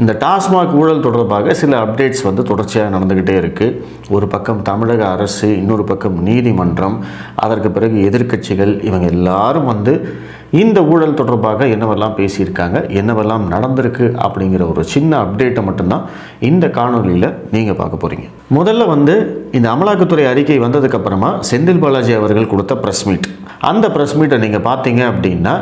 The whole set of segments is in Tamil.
இந்த டாஸ்மாக் ஊழல் தொடர்பாக சில அப்டேட்ஸ் வந்து தொடர்ச்சியாக நடந்துக்கிட்டே இருக்குது ஒரு பக்கம் தமிழக அரசு இன்னொரு பக்கம் நீதிமன்றம் அதற்கு பிறகு எதிர்க்கட்சிகள் இவங்க எல்லாரும் வந்து இந்த ஊழல் தொடர்பாக என்னவெல்லாம் பேசியிருக்காங்க என்னவெல்லாம் நடந்திருக்கு அப்படிங்கிற ஒரு சின்ன அப்டேட்டை மட்டும்தான் இந்த காணொலியில் நீங்கள் பார்க்க போகிறீங்க முதல்ல வந்து இந்த அமலாக்கத்துறை அறிக்கை வந்ததுக்கப்புறமா செந்தில் பாலாஜி அவர்கள் கொடுத்த ப்ரெஸ் மீட் அந்த ப்ரெஸ் மீட்டை நீங்கள் பார்த்தீங்க அப்படின்னா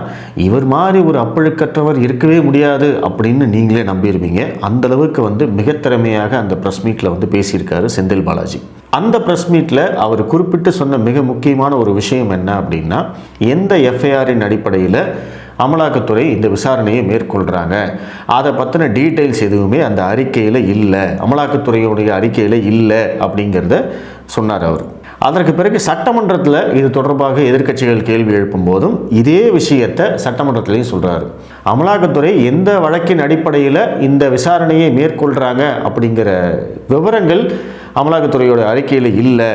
இவர் மாதிரி ஒரு அப்பழுக்கற்றவர் இருக்கவே முடியாது அப்படின்னு நீங்களே நம்பியிருப்பீங்க. அந்த அளவுக்கு வந்து மிக திறமையாக அந்த ப்ரெஸ் மீட்டில் வந்து பேசியிருக்காரு செந்தில் பாலாஜி. அந்த ப்ரெஸ் மீட்டில் அவர் குறிப்பிட்டு சொன்ன மிக முக்கியமான ஒரு விஷயம் என்ன அப்படின்னா எந்த எஃப்ஐஆரின் அடிப்படையில் அமலாக்கத்துறை இந்த விசாரணையை மேற்கொள்கிறாங்க அதை பற்றின டீட்டெயில்ஸ் எதுவுமே அந்த அறிக்கையில் இல்லை. அமலாக்கத்துறையுடைய அறிக்கையில் இல்லை அப்படிங்கிறத சொன்னார் அவர். அதற்கு பிறகு சட்டமன்றத்தில் இது தொடர்பாக எதிர்க்கட்சிகள் கேள்வி எழுப்பும் போதும் இதே விஷயத்தை சட்டமன்றத்திலையும் சொல்கிறாரு அமலாக்கத்துறை எந்த வழக்கின் அடிப்படையில் இந்த விசாரணையை மேற்கொள்கிறாங்க அப்படிங்கிற விவரங்கள் அமலாக்கத்துறையோட அறிக்கையில் இல்லை.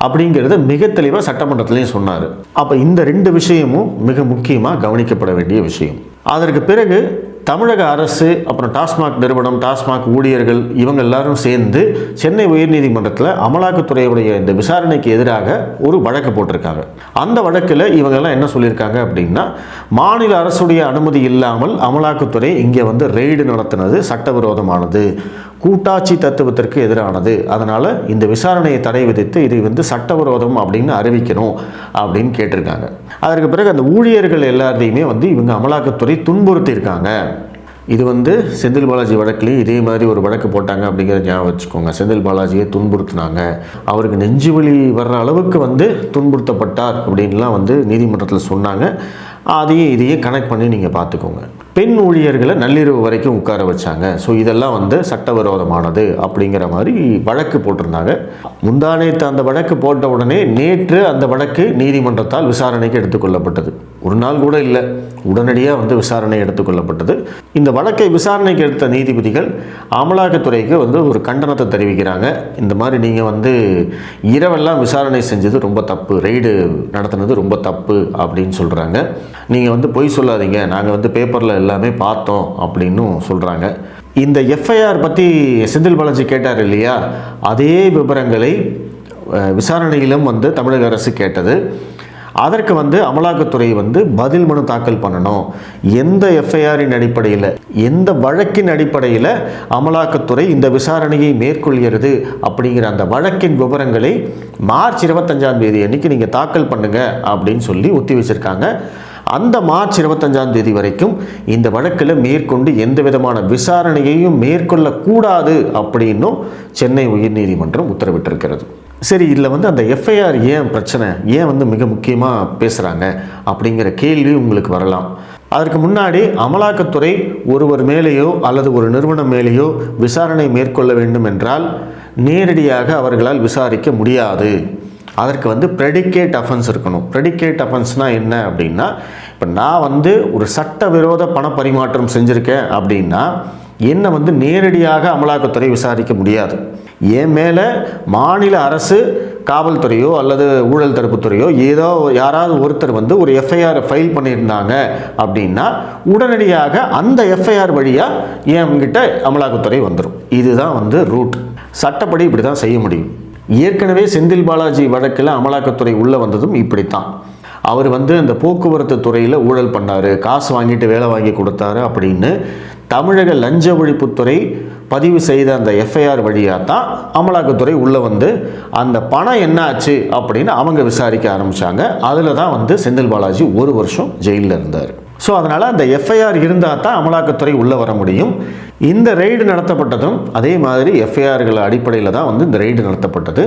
அப்படிங்கிறத மிக தெளிவாக சட்டமன்றத்திலையும் சொன்னார். அப்போ இந்த ரெண்டு விஷயமும் மிக முக்கியமாக கவனிக்கப்பட வேண்டிய விஷயம். அதற்கு பிறகு தமிழக அரசு அப்புறம் டாஸ்மாக் நிறுவனம் டாஸ்மாக் ஊழியர்கள் இவங்க எல்லாரும் சேர்ந்து சென்னை உயர்நீதிமன்றத்தில் அமலாக்கத்துறையுடைய இந்த விசாரணைக்கு எதிராக ஒரு வழக்கு போட்டிருக்காங்க. அந்த வழக்கில் இவங்கெல்லாம் என்ன சொல்லியிருக்காங்க அப்படின்னா மாநில அரசுடைய அனுமதி இல்லாமல் அமலாக்கத்துறை இங்கே வந்து ரெய்டு நடத்தினது சட்டவிரோதமானது. கூட்டாட்சி தத்துவத்திற்கு எதிரானது. அதனால் இந்த விசாரணையை தடை விதித்து இது வந்து சட்டவிரோதம் அப்படின்னு அறிவிக்கணும் அப்படின்னு கேட்டிருக்காங்க. அதற்கு பிறகு அந்த ஊழியர்கள் எல்லாத்தையுமே வந்து இவங்க அமலாக்கத்துறை துன்புறுத்தியிருக்காங்க. இது வந்து செந்தில் பாலாஜி வழக்குலேயும் இதே மாதிரி ஒரு வழக்கு போட்டாங்க அப்படிங்கிறத ஞாபகம் வச்சுக்கோங்க. செந்தில் பாலாஜியை துன்புறுத்தினாங்க. அவருக்கு நெஞ்சு வலி வர்ற அளவுக்கு வந்து துன்புறுத்தப்பட்டார் அப்படின்லாம் வந்து நீதிமன்றத்தில் சொன்னாங்க. அதையும் இதையும் கனெக்ட் பண்ணி நீங்கள் பார்த்துக்கோங்க. பெண் ஊழியர்களை நள்ளிரவு வரைக்கும் உட்கார வச்சாங்க. ஸோ இதெல்லாம் வந்து சட்டவிரோதமானது அப்படிங்கிற மாதிரி வழக்கு போட்டிருந்தாங்க. முந்தானேத்து அந்த வழக்கு போட்ட உடனே நேற்று அந்த வழக்கு நீதிமன்றத்தால் விசாரணைக்கு எடுத்துக்கொள்ளப்பட்டது ஒரு நாள் கூட இல்லை. உடனடியாக வந்து விசாரணை எடுத்துக்கொள்ளப்பட்டது இந்த வழக்கை விசாரணைக்கு எடுத்த நீதிபதிகள் அமலாக்கத்துறைக்கு வந்து ஒரு கண்டனத்தை தெரிவிக்கிறாங்க. இந்த மாதிரி நீங்கள் வந்து இரவெல்லாம் விசாரணை செஞ்சது ரொம்ப தப்பு. ரெய்டு நடத்தினது ரொம்ப தப்பு அப்படின்னு சொல்கிறாங்க நீங்கள் வந்து பொய் சொல்லாதீங்க. நாங்கள் வந்து பேப்பரில் எல்லாமே பார்த்தோம் அப்படின்னும் சொல்கிறாங்க இந்த எஃப்ஐஆர் பற்றி செந்தில் பாலாஜி கேட்டார் இல்லையா? அதே விவரங்களை விசாரணையிலும் வந்து தமிழக அரசு கேட்டது. அதற்கு வந்து அமலாக்கத்துறை வந்து பதில் மனு தாக்கல் பண்ணணும். எந்த எஃப்ஐஆரின் அடிப்படையில் எந்த வழக்கின் அடிப்படையில் அமலாக்கத்துறை இந்த விசாரணையை மேற்கொள்கிறது அப்படிங்கிற அந்த வழக்கின் விவரங்களை மார்ச் இருபத்தஞ்சாம் தேதி அன்னைக்கு நீங்கள் தாக்கல் பண்ணுங்க அப்படின்னு சொல்லி ஒத்தி வச்சுருக்காங்க. அந்த மார்ச் இருபத்தஞ்சாம் தேதி வரைக்கும் இந்த வழக்கில் மேற்கொண்டு எந்த விதமான விசாரணையையும் மேற்கொள்ளக்கூடாது அப்படின்னும் சென்னை உயர்நீதிமன்றம் உத்தரவிட்டிருக்கிறது. சரி இதில் வந்து அந்த எஃப்ஐஆர் ஏன் பிரச்சனை ஏன் வந்து மிக முக்கியமாக பேசுகிறாங்க அப்படிங்கிற கேள்வி உங்களுக்கு வரலாம். அதற்கு முன்னாடி அமலாக்கத்துறை ஒருவர் மேலேயோ அல்லது ஒரு நிறுவனம் மேலேயோ விசாரணை மேற்கொள்ள வேண்டும் என்றால் நேரடியாக அவர்களால் விசாரிக்க முடியாது. அதற்கு வந்து ப்ரெடிகேட் அஃபென்ஸ் இருக்கணும். ப்ரெடிகேட் அஃபென்ஸ்னால் என்ன அப்படின்னா இப்போ நான் வந்து ஒரு சட்டவிரோத பண பரிமாற்றம் செஞ்சுருக்கேன் அப்படின்னா என்னை வந்து நேரடியாக அமலாக்கத்துறை விசாரிக்க முடியாது. என் மேலே மாநில அரசு காவல்துறையோ அல்லது ஊழல் தடுப்புத்துறையோ ஏதோ யாராவது ஒருத்தர் வந்து ஒரு எஃப்ஐஆர் ஃபைல் பண்ணியிருந்தாங்க அப்படின்னா உடனடியாக அந்த எஃப்ஐஆர் வழியாக என்கிட்ட அமலாக்கத்துறை வந்துடும் இதுதான் வந்து ரூட் சட்டப்படி இப்படி தான் செய்ய முடியும். ஏற்கனவே செந்தில் பாலாஜி வழக்கில் அமலாக்கத்துறை உள்ளே வந்ததும் இப்படித்தான். அவர் வந்து அந்த போக்குவரத்து துறையில் ஊழல் பண்ணார் காசு வாங்கிட்டு வேலை வாங்கி கொடுத்தாரு அப்படின்னு தமிழக லஞ்ச ஒழிப்புத்துறை பதிவு செய்த அந்த எஃப்ஐஆர் வழியாக தான் அமலாக்கத்துறை உள்ளே வந்து அந்த பணம் என்னாச்சு அப்படின்னு அவங்க விசாரிக்க ஆரம்பித்தாங்க அதில் தான் வந்து செந்தில் பாலாஜி ஒரு வருஷம் ஜெயிலில் இருந்தார். ஸோ அதனால் அந்த எஃப்ஐஆர் இருந்தால் தான் அமலாக்கத்துறை உள்ளே வர முடியும். இந்த ரெய்டு நடத்தப்பட்டதும் அதே மாதிரி எஃப்ஐஆர்கள் அடிப்படையில் தான் வந்து இந்த ரெய்டு நடத்தப்பட்டது.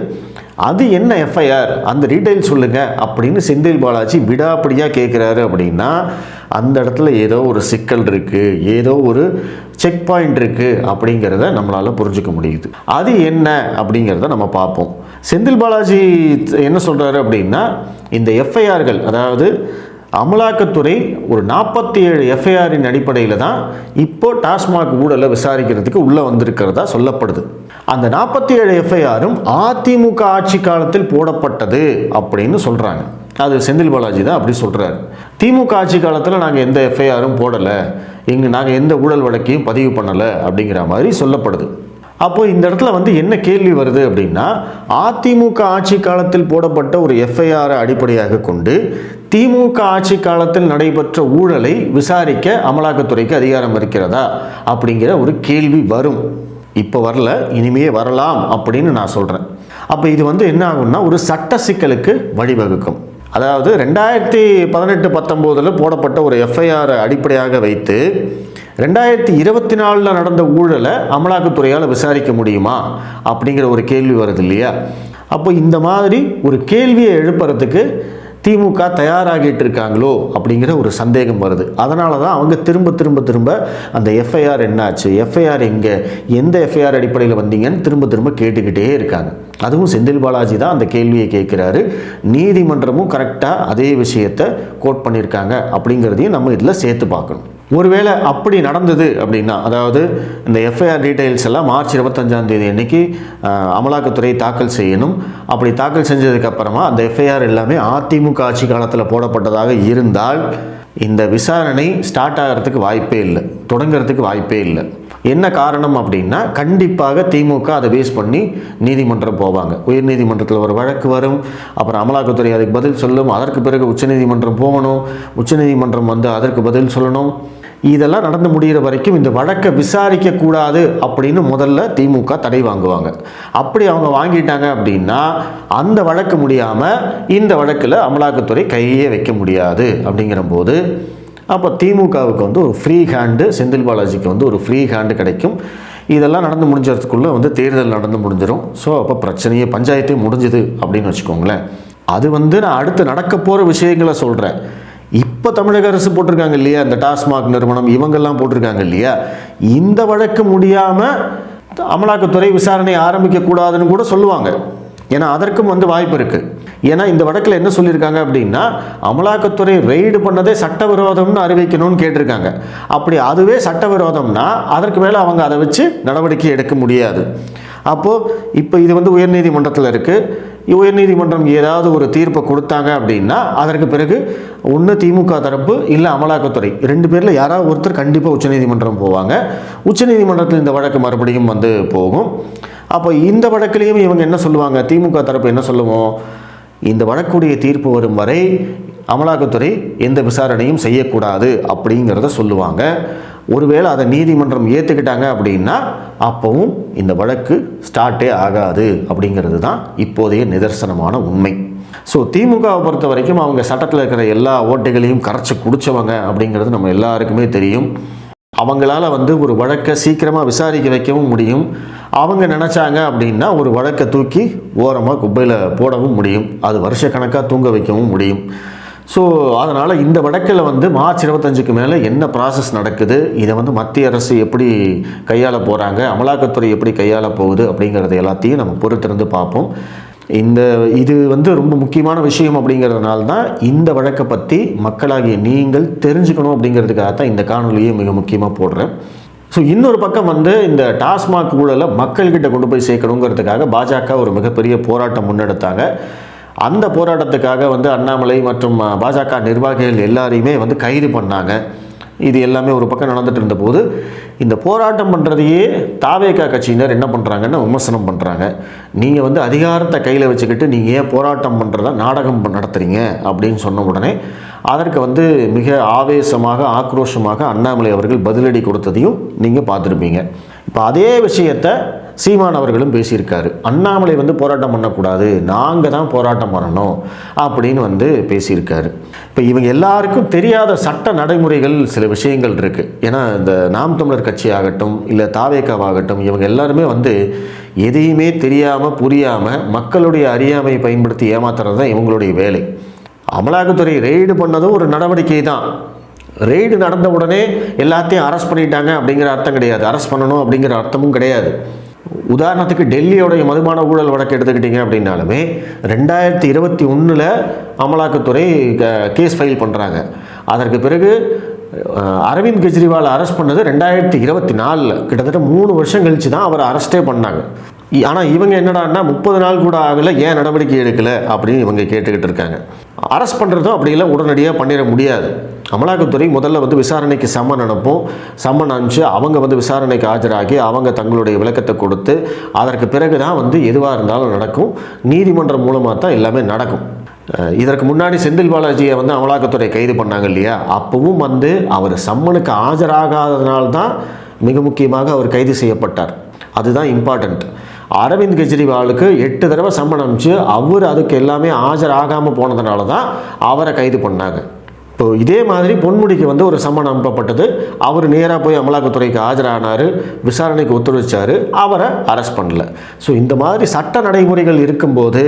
அது என்ன எஃப்ஐஆர் அந்த டீட்டெயில் சொல்லுங்கள் அப்படின்னு செந்தில் பாலாஜி விடாப்படியாக கேட்குறாரு அப்படின்னா அந்த இடத்துல ஏதோ ஒரு சிக்கல் இருக்குது ஏதோ ஒரு செக் பாயிண்ட் இருக்குது அப்படிங்கிறத நம்மளால் புரிஞ்சுக்க முடியுது. அது என்ன அப்படிங்கிறத நம்ம பார்ப்போம். செந்தில் பாலாஜி என்ன சொல்கிறாரு அப்படின்னா இந்த எஃப்ஐஆர்கள் அதாவது அமலாக்கத்துறை ஒரு நாற்பத்தி ஏழு எஃப்ஐஆரின் அடிப்படையில் தான் இப்போ டாஸ்மாக் ஊழலை விசாரிக்கிறதுக்கு உள்ளே வந்திருக்கிறதா சொல்லப்படுது. அந்த நாற்பத்தி ஏழு எஃப்ஐஆரும் அதிமுக ஆட்சி காலத்தில் போடப்பட்டது அப்படின்னு சொல்கிறாங்க அது செந்தில் பாலாஜி தான் அப்படி சொல்கிறார் திமுக ஆட்சி காலத்தில் நாங்கள் எந்த எஃப்ஐஆரும் போடலை. இங்கே நாங்கள் எந்த ஊழல் வழக்கையும் பதிவு பண்ணலை அப்படிங்கிற மாதிரி சொல்லப்படுது. அப்போ இந்த இடத்துல வந்து என்ன கேள்வி வருது அப்படின்னா அதிமுக ஆட்சி காலத்தில் போடப்பட்ட ஒரு எஃப்ஐஆரை அடிப்படையாக கொண்டு திமுக ஆட்சி காலத்தில் நடைபெற்ற ஊழலை விசாரிக்க அமலாக்கத்துறைக்கு அதிகாரம் இருக்கிறதா அப்படிங்கிற ஒரு கேள்வி வரும். இப்போ வரல இனிமே வரலாம் அப்படின்னு நான் சொல்கிறேன் அப்போ இது வந்து என்ன ஆகும்னா ஒரு சட்ட சிக்கலுக்கு வழிவகுக்கும். அதாவது ரெண்டாயிரத்தி பதினெட்டு பத்தொம்போதில் போடப்பட்ட ஒரு எஃப்ஐஆரை அடிப்படையாக வைத்து ரெண்டாயிரத்தி இருபத்தி நாலில் நடந்த ஊழலை அமலாக்கத்துறையால் விசாரிக்க முடியுமா அப்படிங்கிற ஒரு கேள்வி வருது இல்லையா? அப்போ இந்த மாதிரி ஒரு கேள்வியை எழுப்புறதுக்கு திமுக தயாராகிட்டு இருக்காங்களோ அப்படிங்கிற ஒரு சந்தேகம் வருது. அதனால தான் அவங்க திரும்ப திரும்ப திரும்ப அந்த எஃப்ஐஆர் என்னாச்சு? எஃப்ஐஆர் எங்கே? எந்த எஃப்ஐஆர் அடிப்படையில் வந்தீங்கன்னு திரும்ப திரும்ப கேட்டுக்கிட்டே இருக்காங்க. அதுவும் செந்தில் பாலாஜி தான் அந்த கேள்வியை கேட்குறாரு. நீதிமன்றமும் கரெக்டாக அதே விஷயத்தை கோட் பண்ணியிருக்காங்க அப்படிங்கிறதையும் நம்ம இதில் சேர்த்து பார்க்கணும். ஒருவேளை அப்படி நடந்தது அப்படின்னா அதாவது இந்த எஃப்ஐஆர் டீட்டெயில்ஸ் எல்லாம் மார்ச் இருபத்தஞ்சாம் தேதி அன்னைக்கு அமலாக்கத்துறை தாக்கல் செய்யணும். அப்படி தாக்கல் செஞ்சதுக்கப்புறமா அந்த எஃப்ஐஆர் எல்லாமே அதிமுக ஆட்சி காலத்தில் போடப்பட்டதாக இருந்தால் இந்த விசாரணை ஸ்டார்ட் ஆகிறதுக்கு வாய்ப்பே இல்லை தொடங்குறதுக்கு வாய்ப்பே இல்லை. என்ன காரணம் அப்படின்னா கண்டிப்பாக திமுக அதை பேஸ் பண்ணி நீதிமன்றம் போவாங்க. உயர்நீதிமன்றத்தில் ஒரு வழக்கு வரும் அப்புறம் அமலாக்கத்துறை அதுக்கு பதில் சொல்லும் அதற்கு பிறகு உச்சநீதிமன்றம் போகணும். உச்சநீதிமன்றம் வந்து அதற்கு பதில் சொல்லணும். இதெல்லாம் நடந்து முடிகிற வரைக்கும் இந்த வழக்கை விசாரிக்கக்கூடாது அப்படின்னு முதல்ல திமுக தடை வாங்குவாங்க. அப்படி அவங்க வாங்கிட்டாங்க அப்படின்னா அந்த வழக்கு முடியாமல் இந்த வழக்கில் அமலாக்கத்துறை கையே வைக்க முடியாது அப்படிங்கிற போது அப்போ திமுகவுக்கு வந்து ஒரு ஃப்ரீ ஹேண்டு செந்தில் பாலாஜிக்கு வந்து ஒரு ஃப்ரீ ஹேண்டு கிடைக்கும். இதெல்லாம் நடந்து முடிஞ்சதுக்குள்ளே வந்து தேர்தல் நடந்து முடிஞ்சிடும் ஸோ அப்போ பிரச்சனையே பஞ்சாயத்தே முடிஞ்சுது அப்படின்னு வச்சுக்கோங்களேன். அது வந்து நான் அடுத்து நடக்க போகிற விஷயங்களை சொல்கிறேன் இப்போ தமிழக அரசு போட்டிருக்காங்க இல்லையா? இந்த டாஸ்மாக் நிறுவனம் இவங்கெல்லாம் போட்டிருக்காங்க இல்லையா? இந்த வழக்கு முடியாமல் அமலாக்கத்துறை விசாரணை ஆரம்பிக்கக்கூடாதுன்னு கூட சொல்லுவாங்க. ஏன்னா அதற்கும் வந்து வாய்ப்பு இருக்குது ஏன்னா இந்த வழக்கில் என்ன சொல்லியிருக்காங்க அப்படின்னா அமலாக்கத்துறை ரெய்டு பண்ணதே சட்டவிரோதம்னு அறிவிக்கணும்னு கேட்டிருக்காங்க. அப்படி அதுவே சட்டவிரோதம்னா அதற்கு மேலே அவங்க அதை வச்சு நடவடிக்கை எடுக்க முடியாது. அப்போது இப்போ இது வந்து உயர்நீதிமன்றத்தில் இருக்குது உயர்நீதிமன்றம் ஏதாவது ஒரு தீர்ப்பை கொடுத்தாங்க அப்படின்னா அதற்கு பிறகு ஒன்று திமுக தரப்பு இல்லை அமலாக்கத்துறை. ரெண்டு பேரில் யாராவது ஒருத்தர் கண்டிப்பாக உச்சநீதிமன்றம் போவாங்க. உச்சநீதிமன்றத்தில் இந்த வழக்கு மறுபடியும் வந்து போகும். அப்போ இந்த வழக்கிலையும் இவங்க என்ன சொல்லுவாங்க? திமுக தரப்பு என்ன சொல்லுவோம் இந்த வழக்குடைய தீர்ப்பு வரும் வரை அமலாக்கத்துறை எந்த விசாரணையும் செய்யக்கூடாது அப்படிங்கிறத சொல்லுவாங்க. ஒருவேளை அதை நீதிமன்றம் ஏற்றுக்கிட்டாங்க அப்படின்னா அப்போவும் இந்த வழக்கு ஸ்டார்ட்டே ஆகாது அப்படிங்கிறது தான் இப்போதைய நிதர்சனமான உண்மை. ஸோ திமுகவை பொறுத்த வரைக்கும் அவங்க சட்டத்தில் இருக்கிற எல்லா ஓட்டைகளையும் கரைச்சி குடிச்சவங்க அப்படிங்கிறது நம்ம எல்லாருக்குமே தெரியும். அவங்களால வந்து ஒரு வழக்கை சீக்கிரமாக விசாரிக்க வைக்கவும் முடியும். அவங்க நினச்சாங்க அப்படின்னா ஒரு வழக்கை தூக்கி ஓரமாக குப்பையில் போடவும் முடியும். அது வருஷக்கணக்காக தூங்க வைக்கவும் முடியும். ஸோ அதனால் இந்த வழக்கில் வந்து மார்ச் இருபத்தஞ்சுக்கு மேலே என்ன ப்ராசஸ் நடக்குது? இதை வந்து மத்திய அரசு எப்படி கையாள போகிறாங்க அமலாக்கத்துறை எப்படி கையாள போகுது? அப்படிங்கிறது எல்லாத்தையும் நம்ம பொறுத்திருந்து பார்ப்போம். இந்த இது வந்து ரொம்ப முக்கியமான விஷயம் அப்படிங்கிறதுனால தான் இந்த வழக்கை பற்றி மக்களாகிய நீங்கள் தெரிஞ்சுக்கணும் அப்படிங்கிறதுக்காக தான் இந்த காணொலியை மிக முக்கியமாக போடுறேன். ஸோ இன்னொரு பக்கம் வந்து இந்த டாஸ்மாக் ஊழலை மக்கள்கிட்ட கொண்டு போய் சேர்க்கணுங்கிறதுக்காக பாஜக ஒரு மிகப்பெரிய போராட்டம் முன்னெடுத்தாங்க. அந்த போராட்டத்துக்காக வந்து அண்ணாமலை மற்றும் பாஜக நிர்வாகிகள் எல்லாரையுமே வந்து கைது பண்ணாங்க. இது எல்லாமே ஒரு பக்கம் நடந்துட்டு இருந்தபோது இந்த போராட்டம் பண்ணுறதையே தாவேகா கட்சியினர் என்ன பண்ணுறாங்கன்னு விமர்சனம் பண்ணுறாங்க நீங்கள் வந்து அதிகாரத்தை கையில் வச்சுக்கிட்டு நீங்கள் ஏன் போராட்டம் பண்ணுறதா நாடகம் நடத்துகிறீங்க நடத்துறீங்க அப்படின்னு சொன்ன உடனே அதற்கு வந்து மிக ஆவேசமாக ஆக்ரோஷமாக அண்ணாமலை அவர்கள் பதிலடி கொடுத்ததையும் நீங்கள் பார்த்துருப்பீங்க. இப்போ அதே விஷயத்தை சீமான் அவர்களும் பேசியிருக்காரு. அண்ணாமலை வந்து போராட்டம் பண்ணக்கூடாது நாங்கள் தான் போராட்டம் பண்ணணும் அப்படின்னு வந்து பேசியிருக்காரு. இப்போ இவங்க எல்லாருக்கும் தெரியாத சட்ட நடைமுறைகள் சில விஷயங்கள் இருக்குது ஏன்னா இந்த நாம் தமிழர் கட்சி ஆகட்டும் இல்லை தாவேக்காவாகட்டும் இவங்க எல்லாருமே வந்து எதையுமே தெரியாமல் புரியாமல் மக்களுடைய அறியாமையை பயன்படுத்தி ஏமாத்துறது தான் இவங்களுடைய வேலை. அமலாக்கத்துறை ரெய்டு பண்ணதும் ஒரு நடவடிக்கை தான் ரெய்டு நடந்த உடனே எல்லாத்தையும் அரெஸ்ட் பண்ணிட்டாங்க அப்படிங்கிற அர்த்தம் கிடையாது. அரெஸ்ட் பண்ணணும் அப்படிங்கிற அர்த்தமும் கிடையாது. உதாரணத்துக்கு டெல்லியோடைய மதுபான ஊழல் வழக்கு எடுத்துக்கிட்டிங்க அப்படின்னாலுமே ரெண்டாயிரத்தி இருபத்தி ஒன்றில் அமலாக்கத்துறை கேஸ் ஃபைல் பண்ணுறாங்க அதற்கு பிறகு அரவிந்த் கெஜ்ரிவால் அரெஸ்ட் பண்ணது ரெண்டாயிரத்தி இருபத்தி நாலில். கிட்டத்தட்ட மூணு வருஷம் கழிச்சு தான் அவரை அரெஸ்டே பண்ணாங்க. ஆனால் இவங்க என்னடான்னா முப்பது நாள் கூட ஆகலை ஏன் நடவடிக்கை எடுக்கலை அப்படின்னு இவங்க கேட்டுக்கிட்டு இருக்காங்க. அரெஸ்ட் பண்ணுறதும் அப்படியெல்லாம் உடனடியாக பண்ணிட முடியாது. அமலாக்கத்துறை முதல்ல வந்து விசாரணைக்கு சம்மன் அனுப்பும். சம்மன் அனுப்பிச்சு அவங்க வந்து விசாரணைக்கு ஆஜராகி அவங்க தங்களுடைய விளக்கத்தை கொடுத்து அதற்கு பிறகு தான் வந்து எதுவாக இருந்தாலும் நடக்கும். நீதிமன்றம் மூலமாக தான் எல்லாமே நடக்கும். இதற்கு முன்னாடி செந்தில் பாலாஜியை வந்து அமலாக்கத்துறை கைது பண்ணாங்க இல்லையா? அப்பவும் வந்து அவர் சம்மனுக்கு ஆஜராகாததுனால்தான் மிக முக்கியமாக அவர் கைது செய்யப்பட்டார். அதுதான் இம்பார்ட்டண்ட் அரவிந்த் கெஜ்ரிவாலுக்கு எட்டு தடவை சம்மன் அனுப்பிச்சு அவர் அதுக்கு எல்லாமே ஆஜராகாமல் போனதுனால தான் அவரை கைது பண்ணாங்க. இப்போ இதே மாதிரி பொன்முடிக்கு வந்து ஒரு சம்மன் அனுப்பப்பட்டது. அவர் நேராக போய் அமலாக்கத்துறைக்கு ஆஜரானார் விசாரணைக்கு ஒத்துழைச்சார் அவரை அரெஸ்ட் பண்ணல. ஸோ இந்த மாதிரி சட்ட நடைமுறைகள் இருக்கும்போது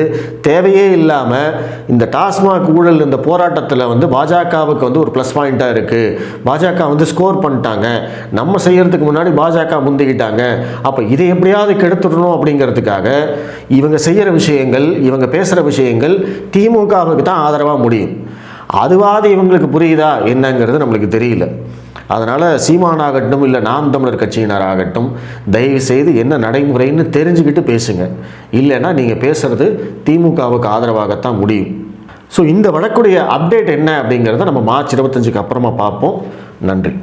தேவையே இல்லாமல் இந்த டாஸ்மாக் ஊழல் இந்த போராட்டத்தில் வந்து பாஜகவுக்கு வந்து ஒரு ப்ளஸ் பாயிண்ட்டாக இருக்குது பாஜக வந்து ஸ்கோர் பண்ணிட்டாங்க. நம்ம செய்கிறதுக்கு முன்னாடி பாஜக முந்திக்கிட்டாங்க. அப்போ இதை எப்படியாவது கெடுத்துடணும் அப்படிங்கிறதுக்காக இவங்க செய்கிற விஷயங்கள் இவங்க பேசுகிற விஷயங்கள் திமுகவுக்கு தான் ஆதரவாக முடியும். அதுவாது இவங்களுக்கு புரியுதா என்னங்கிறது நம்மளுக்கு தெரியல. அதனால் சீமானாகட்டும் இல்லை நாம் தமிழர் கட்சியினர் ஆகட்டும் தயவு செய்து என்ன நடைமுறைன்னு தெரிஞ்சுக்கிட்டு பேசுங்க. இல்லைன்னா நீங்கள் பேசுகிறது திமுகவுக்கு ஆதரவாகத்தான் முடியும். ஸோ இந்த வழக்குடைய அப்டேட் என்ன அப்படிங்கிறத நம்ம மார்ச் இருபத்தஞ்சுக்கு அப்புறமா பார்ப்போம். நன்றி.